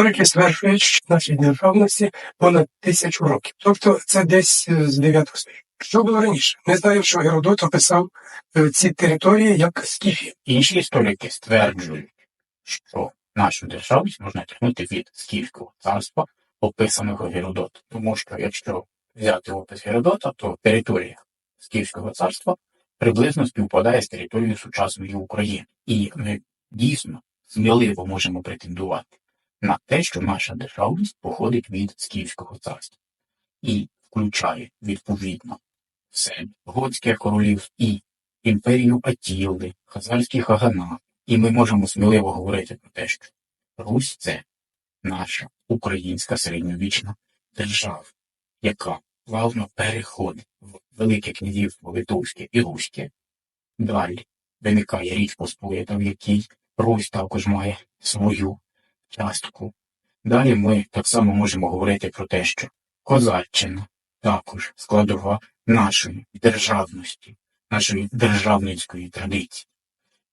Історики стверджують, що нашій державності понад тисячу років. Тобто це десь е, з 9 століття. Що було раніше? Ми знаємо, що Геродот описав е, ці території як скіфії. Інші історики стверджують, що нашу державність можна тягнути від Скіфського царства, описаного Геродотом. Тому що якщо взяти опис Геродота, то територія Скіфського царства приблизно співпадає з територією сучасної України. І ми дійсно сміливо можемо претендувати на те, що наша державність походить від Скіфського царства і включає відповідно в себе Готське королівство і імперію Атілди, Хазарський Хаганат. І ми можемо сміливо говорити про те, що Русь це наша українська середньовічна держава, яка плавно переходить в Велике князівство Литовське і Руське. Далі виникає Річ Посполита, в якій Русь також має свою частку. Далі ми так само можемо говорити про те, що Козаччина також складова нашої державності, нашої державницької традиції.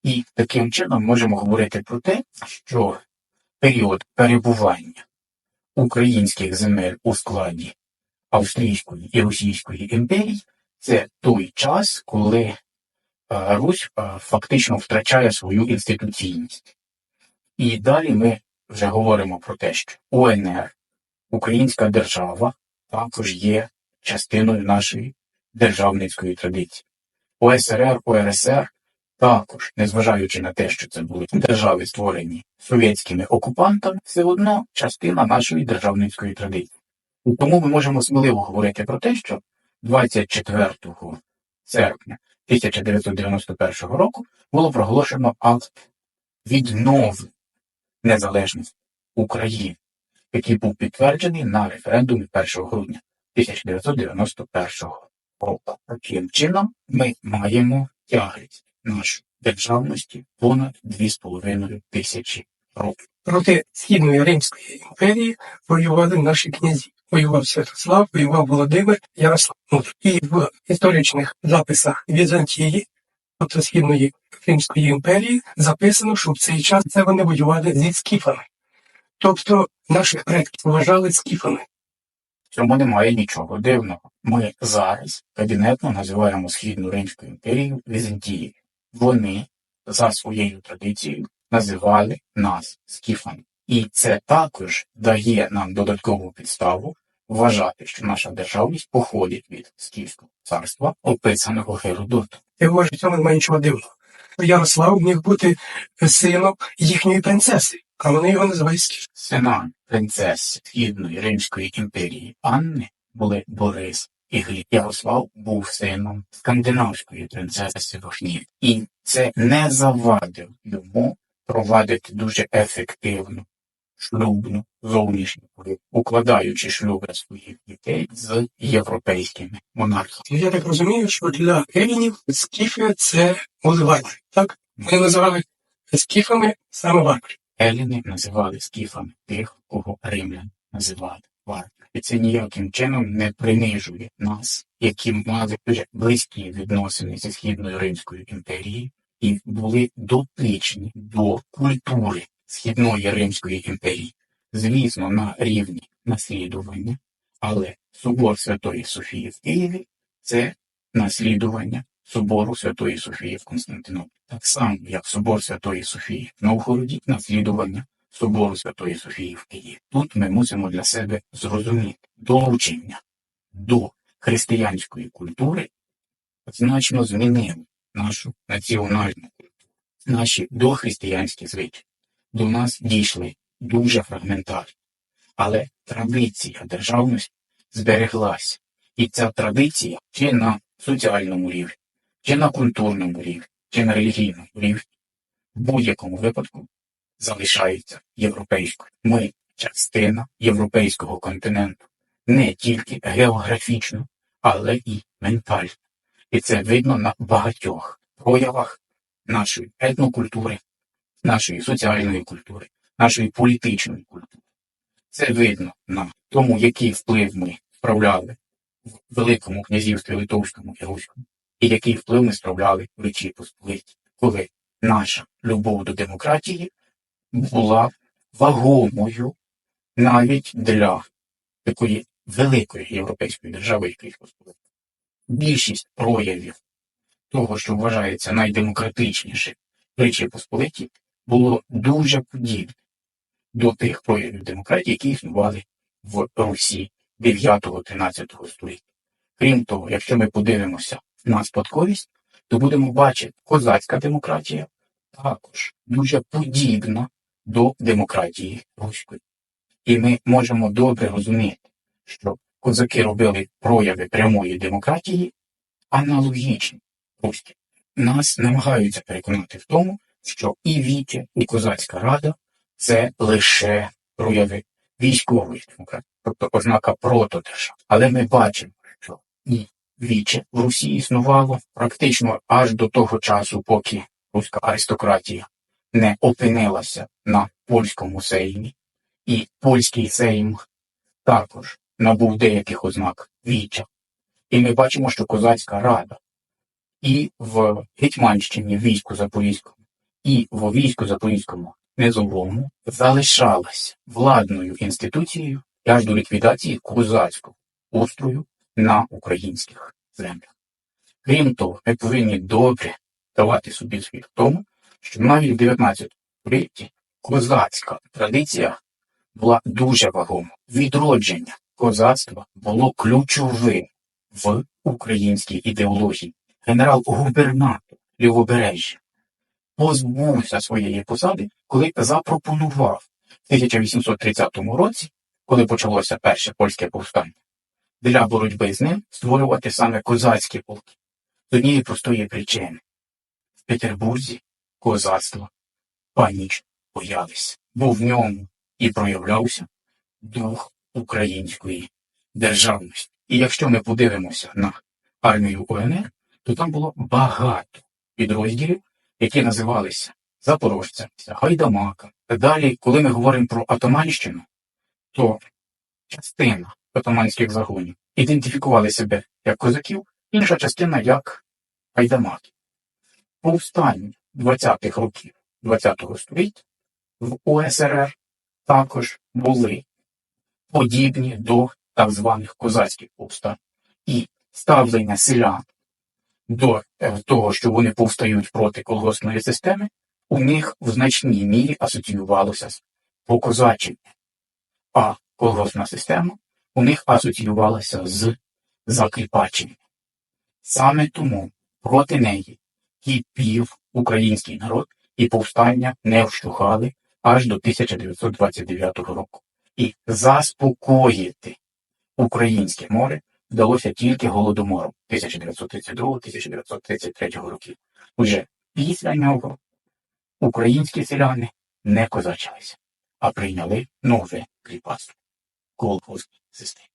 І таким чином можемо говорити про те, що період перебування українських земель у складі Австрійської і Російської імперій це той час, коли е, Русь е, фактично втрачає свою інституційність. І далі ми вже говоримо про те, що УНР, Українська держава, також є частиною нашої державницької традиції. ОСРР, ОРСР також, незважаючи на те, що це були держави, створені совєтськими окупантами, все одно частина нашої державницької традиції. І тому ми можемо сміливо говорити про те, що 24 серпня 1991 року було проголошено акт віднови незалежності України, який був підтверджений на референдумі 1 грудня 1991 року. Таким чином ми маємо тягрість нашої державності понад 2,5 тисячі років. Проти східної Римської імперії воювали наші князі. Воював Святослав, воював Володимир, Ярослав. І в історичних записах Візантії, східної Римської імперії, записано, що в цей час це вони воювали зі скіфами. Тобто наших предків вважали скіфами. В цьому немає нічого дивного. Ми зараз кабінетно називаємо Східну Римську імперію Візантією. Вони за своєю традицією називали нас скіфами. І це також дає нам додаткову підставу вважати, що наша державність походить від Скіфського царства, описаного Геродотом. В цьому немає нічого дивного. Ярослав міг бути сином їхньої принцеси, а вони його називають скіф. Сина принцеси Східної Римської імперії Анни були Борис і Гліб. Ярослав був сином скандинавської принцеси Вогні. І це не завадив йому провадити дуже ефективну шлюбну зовнішню політику, укладаючи шлюби своїх дітей з європейськими монархами. Я так розумію, що для келінів скіфи це були варвари, так? Вони називали скіфами саме варварів. Еліни називали скіфами тих, кого римлян називали варварами. І це ніяким чином не принижує нас, які мали дуже близькі відносини зі Східною Римською імперією і були дотичні до культури Східної Римської імперії. Звісно, на рівні наслідування, але собор Святої Софії в Києві це наслідування собору Святої Софії в Константинополі. Так само, як собор Святої Софії в Новгороді, наслідування собору Святої Софії в Києві. Тут ми мусимо для себе зрозуміти долучення до християнської культури значно змінило нашу національну культуру, наші дохристиянські звичаї. До нас дійшли дуже фрагментарно, але традиція державності збереглася. І ця традиція чи на соціальному рівні, чи на культурному рівні, чи на релігійному рівні, в будь-якому випадку залишається європейською. Ми частина європейського континенту не тільки географічно, але і ментально. І це видно на багатьох проявах нашої етнокультури, нашої соціальної культури, нашої політичної культури. Це видно на тому, який вплив ми справляли в Великому князівстві Литовському і Руському, і який вплив ми справляли в Речі Посполиті, коли наша любов до демократії була вагомою навіть для такої великої європейської держави, як Річ Посполита. Більшість проявів того, що вважається найдемократичнішим Речі Посполиті, було дуже подібне до тих проявів демократії, які існували в Русі 9-13 століття. Крім того, якщо ми подивимося на спадковість, то будемо бачити, козацька демократія також дуже подібна до демократії руської. І ми можемо добре розуміти, що козаки робили прояви прямої демократії аналогічні руським. Нас намагаються переконати в тому, що і Вітя, і козацька рада це лише прояви військової демократії, тобто ознака протодержави. Але ми бачимо, що і Віче в Русі існувало практично аж до того часу, поки руська аристократія не опинилася на польському сеймі, і польський сейм також набув деяких ознак Віча. І ми бачимо, що козацька рада і в Гетьманщині війську Запорізькому, і в війську Запорізькому низовому залишалася владною інституцією аж до ліквідації козацького устрою на українських землях. Крім того, ми повинні добре давати собі звіт в тому, що навіть в 19 столітті козацька традиція була дуже вагома. Відродження козацтва було ключовим в українській ідеології. Генерал-губернатор Лівобережжя позбувся своєї посади, коли запропонував в 1830 році, коли почалося перше польське повстання, для боротьби з ним створювати саме козацькі полки. З однієї простої причини. В Петербурзі козацтво панічно боялися, бо в ньому і проявлявся дух української державності. І якщо ми подивимося на армію УНР, то там було багато підрозділів, які називалися запорожцями, гайдамаками. Далі, коли ми говоримо про Атаманщину, то частина атаманських загонів ідентифікували себе як козаків, інша частина як гайдамаки. Повстання 20-х років 20-го століття в УСРР також були подібні до так званих козацьких повстань. І ставлення селян до е, того, що вони повстають проти колгоспної системи, у них в значній мірі асоціювалося з покозаченням, а колгоспна система у них асоціювалася з закліпаченням. Саме тому проти неї кипів український народ і повстання не вщухали аж до 1929 року. І заспокоїти українське море вдалося тільки голодомором 1932-1933 років. Уже після нього українські селяни не козачилися, а прийняли нове кріпацтво колгоспній системі.